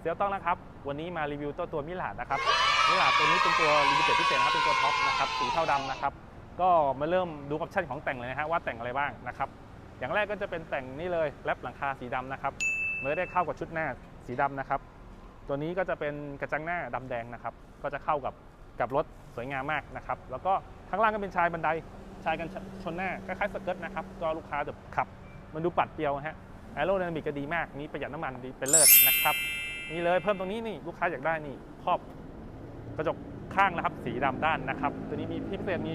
เซียวต้องนะครับ วันนี้มารีวิวตัวตัวมิลาดนะครับ มิลาดตัวนี้เป็นตัวลิมิเต็ดพิเศษนะครับ เป็นตัวท็อปนะครับ สีเทาดำนะครับ ก็มาเริ่มดูออปชั่นของแต่งเลยนะฮะว่าแต่งอะไรบ้างนะครับ อย่างแรกก็จะเป็นแต่งนี่เลยแรปหลังคาสีดำนะครับมันก็ได้เข้ากับชุดหน้าสีดำนะครับ ตัวนี้ก็จะเป็นกระจังหน้าดำแดงนะครับ ก็จะเข้ากับกับรถสวยงามมากนะครับ แล้วก็ข้างล่างก็เป็นชายบันไดชายกันชนหน้าคล้ายๆสเกิร์ตนะครับ ก็ลูกค้าแบบขับ มันดูปัดเปรียวฮะ แอโร d y นามิกก็ดีมากนี่ประหยัดน้ำมันดีเป็นเลิศนะครับนี่เลยเพิ่มตรงนี้นี่ลูกค้าอยากได้นี่ครอบกระจกข้างนะครับ สีดำด้านนะครับ ตัวนี้มีพิเศษมี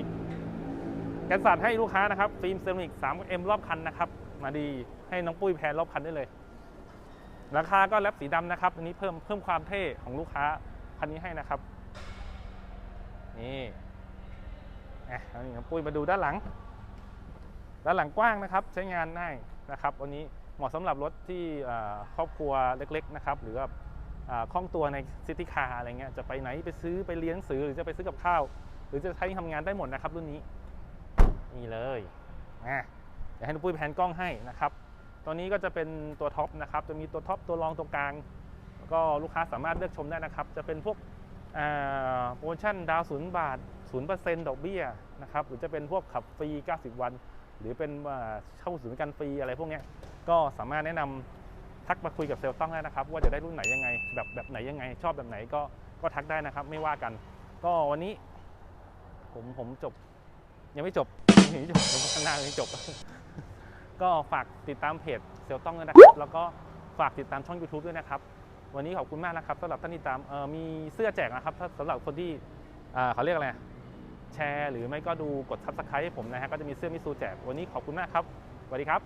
แกนสันให้ลูกค้านะครับฟิล์มเซรามิก 3M รอบคันนะครับ มาดีให้น้องปุ้ยแพนรอบคันได้เลย ราคาก็แรปสีดำนะครับอันนี้เพิ่มเพิ่มความเท่ของลูกค้าคันนี้ให้นะครับ นี่อะเอานี่น้องปุ้ยมาดูด้านหลัง ด้านหลังกว้างนะครับ ใช้งานง่ายนะครับวันนี้ เหมาะสำหรับรถที่ครอบครัวเล็กๆนะครับหรือว่าคล่องตัวในซิตี้คาร์อะไรเงี้ยจะไปไหนไปซื้อไปเรียงสือหรือจะไปซื้อกับข้าว หรือจะใช้ทำงานได้หมดนะครับรุ่นนี้นี่เลยอะเดี๋ยวให้น้ปุ้ยแพนกล้องให้นะครับตัวนี้ก็จะเป็นตัวท็อปนะครับจะมีตัวท็อปตัวรองตัวกลางแล้วก็ลูกค้าสามารถเลือกชมได้นะครับ จะเป็นพวกโปรโมชั่นดาวศูนย์บาทศูนย์เปอร์เซ็นต์ดอกเบี้ยนะครับหรือจะเป็นพวกขับฟรี 90 วัน หรือเป็นอ่าเช่าศูนย์กันฟรีอะไรพวกเนี้ย ก็สามารถแนะนำทักมาคุยกับเซลล์ต้องได้นะครับ ว่าจะได้รุ่นไหนยังไง แบบแบบไหนยังไง ชอบแบบไหนก็ก็ทักได้นะครับ ไม่ว่ากัน ก็วันนี้ ผมผมจบ ยังไม่จบยังไม่จบยังข้างหน้ายังไม่จบ ก็ฝากติดตามเพจเซลล์ต้องด้วยนะครับ แล้วก็ฝากติดตามช่อง YouTube ด้วยนะครับ วันนี้ขอบคุณมากนะครับสำหรับท่านที่ตามเออมีเสื้อแจกนะครับถ้าสำหรับคนที่อ่าเขาเรียกอะไรแชร์ หรือไม่ก็ดูกด Subscribe ให้ผมนะฮะก็จะมีเสื้อมิซูแจกวันนี้ขอบคุณมากครับสวัสดีครับ